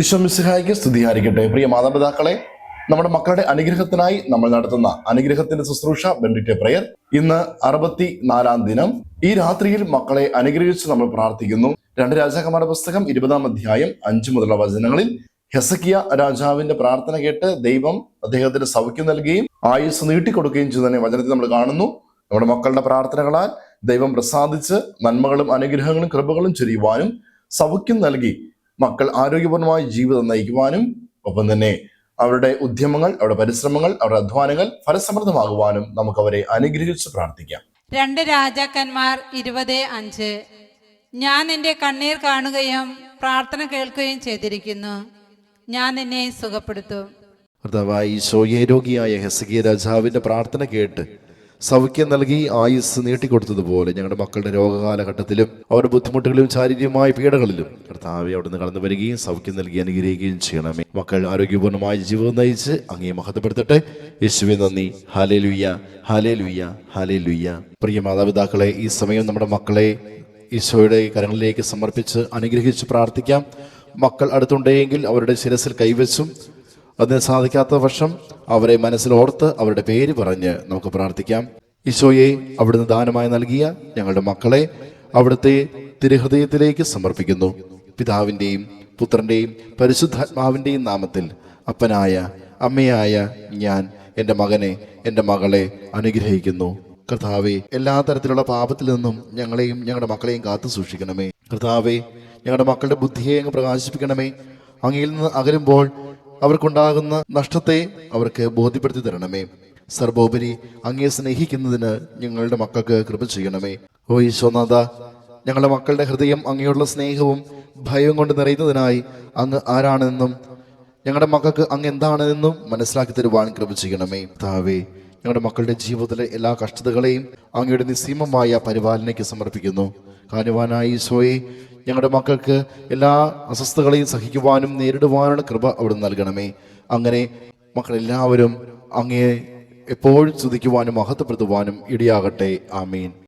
ഈശ്വമിസിഹായിക്ക് സ്തുതിയായിരിക്കട്ടെ. പ്രിയ മാതാപിതാക്കളെ നമ്മുടെ മക്കളുടെ അനുഗ്രഹത്തിനായി നമ്മൾ നടത്തുന്ന അനുഗ്രഹത്തിന്റെ ശുശ്രൂഷ ബെൻഡിറ്റ് പ്രയർ ഇന്ന് അറുപത്തി നാലാം ദിനം. ഈ രാത്രിയിൽ മക്കളെ അനുഗ്രഹിച്ച് നമ്മൾ പ്രാർത്ഥിക്കുന്നു. രണ്ട് രാജാക്കന്മാരുടെ പുസ്തകം ഇരുപതാം അധ്യായം അഞ്ചു മുതലുള്ള വചനങ്ങളിൽ ഹെസക്കിയ രാജാവിന്റെ പ്രാർത്ഥന കേട്ട് ദൈവം അദ്ദേഹത്തിന് സൗഖ്യം നൽകുകയും ആയുസ് നീട്ടിക്കൊടുക്കുകയും ചെയ്തതിനെ വചനത്തിൽ നമ്മൾ കാണുന്നു. നമ്മുടെ മക്കളുടെ പ്രാർത്ഥനകളാൽ ദൈവം പ്രസാദിച്ച് നന്മകളും അനുഗ്രഹങ്ങളും കൃപകളും ചൊരിയുവാനും സൗഖ്യം നൽകി മക്കൾ ആരോഗ്യപൂർണമായ ജീവിതം നയിക്കുവാനും ഒപ്പം തന്നെ അവരുടെ ഉദ്യമങ്ങൾ അവരുടെ പരിശ്രമങ്ങൾ അവരുടെ അധ്വാനങ്ങൾ ഫലസമൃദ്ധമാകുവാനും നമുക്ക് അവരെ അനുഗ്രഹിച്ച് പ്രാർത്ഥിക്കാം. രണ്ട് രാജാക്കന്മാർ ഇരുപത് അഞ്ച്. ഞാൻ എന്റെ കണ്ണീർ കാണുകയും പ്രാർത്ഥന കേൾക്കുകയും ചെയ്തിരിക്കുന്നു. ഞാൻ എന്നെ സുഖപ്പെടുത്തും. കർത്താവായ ഈശോയെ രോഗിയായ ഹെസകിയ രാജാവിന്റെ പ്രാർത്ഥന കേട്ട് സൗഖ്യം നൽകി ആയുസ് നീട്ടിക്കൊടുത്തതുപോലെ ഞങ്ങളുടെ മക്കളുടെ രോഗകാലഘട്ടത്തിലും അവരുടെ ബുദ്ധിമുട്ടുകളിലും ശാരീരികമായ പീഡകളിലും കർത്താവെ അവിടുന്ന് കടന്നു വരികയും സൗഖ്യം നൽകി അനുഗ്രഹിക്കുകയും ചെയ്യണമേ. മക്കൾ ആരോഗ്യപൂർണമായ ജീവിതം നയിച്ച് അങ്ങേ മഹത്വപ്പെടുത്തട്ടെ. യേശുവെ നന്ദി. ഹാലേ ലുയ്യ ഹാലേ ലുയ്യ ഹാലേ ലുയ്യ പ്രിയ മാതാപിതാക്കളെ ഈ സമയം നമ്മുടെ മക്കളെ ഈശോയുടെ കരങ്ങളിലേക്ക് സമർപ്പിച്ച് അനുഗ്രഹിച്ച് പ്രാർത്ഥിക്കാം. മക്കൾ അടുത്തുണ്ടെങ്കിൽ അവരുടെ ശിരസിൽ കൈവച്ചും അതിന് സാധിക്കാത്ത വർഷം അവരെ മനസ്സിലോർത്ത് അവരുടെ പേര് പറഞ്ഞ് നമുക്ക് പ്രാർത്ഥിക്കാം. ഈശോയെ അവിടുന്ന് ദാനമായി നൽകിയ ഞങ്ങളുടെ മക്കളെ അവിടുത്തെ തിരുഹൃദയത്തിലേക്ക് സമർപ്പിക്കുന്നു. പിതാവിന്റെയും പുത്രന്റെയും പരിശുദ്ധാത്മാവിന്റെയും നാമത്തിൽ അപ്പനായ അമ്മയായ ഞാൻ എന്റെ മകനെ എന്റെ മകളെ അനുഗ്രഹിക്കുന്നു. കർത്താവെ എല്ലാ തരത്തിലുള്ള പാപത്തിൽ നിന്നും ഞങ്ങളെയും ഞങ്ങളുടെ മക്കളെയും കാത്തു സൂക്ഷിക്കണമേ. കർത്താവെ ഞങ്ങളുടെ മക്കളുടെ ബുദ്ധിയെ അങ്ങ് പ്രകാശിപ്പിക്കണമേ. അങ്ങയിൽ നിന്ന് അകലുമ്പോൾ അവർക്കുണ്ടാകുന്ന നഷ്ടത്തെ അവർക്ക് ബോധ്യപ്പെടുത്തി തരണമേ. സർവോപരി അങ്ങയെ സ്നേഹിക്കുന്നതിന് ഞങ്ങളുടെ മക്കൾക്ക് കൃപ ചെയ്യണമേ. ഓ ഈശോനാഥ ഞങ്ങളുടെ മക്കളുടെ ഹൃദയം അങ്ങയോടുള്ള സ്നേഹവും ഭയവും കൊണ്ട് നിറയുന്നതിനായി അങ്ങ് ആരാണെന്നും ഞങ്ങളുടെ മക്കൾക്ക് അങ്ങ് എന്താണെന്നും മനസ്സിലാക്കി തരുവാൻ കൃപ ചെയ്യണമേ. താവേ ഞങ്ങളുടെ മക്കളുടെ ജീവിതത്തിലെ എല്ലാ കഷ്ടതകളെയും അങ്ങയുടെ നിസ്സീമമായ പരിപാലനയ്ക്ക് സമർപ്പിക്കുന്നു. കാനുവാനായി ഈശോയെ ഞങ്ങളുടെ മക്കൾക്ക് എല്ലാ അസ്വസ്ഥതകളെയും സഹിക്കുവാനും നേരിടുവാനുള്ള കൃപ അവിടെ നൽകണമേ. അങ്ങനെ മക്കളെല്ലാവരും അങ്ങയെ എപ്പോഴും സ്തുതിക്കുവാനും മഹത്വപ്പെടുത്തുവാനും ഇടിയാകട്ടെ. ആമീൻ.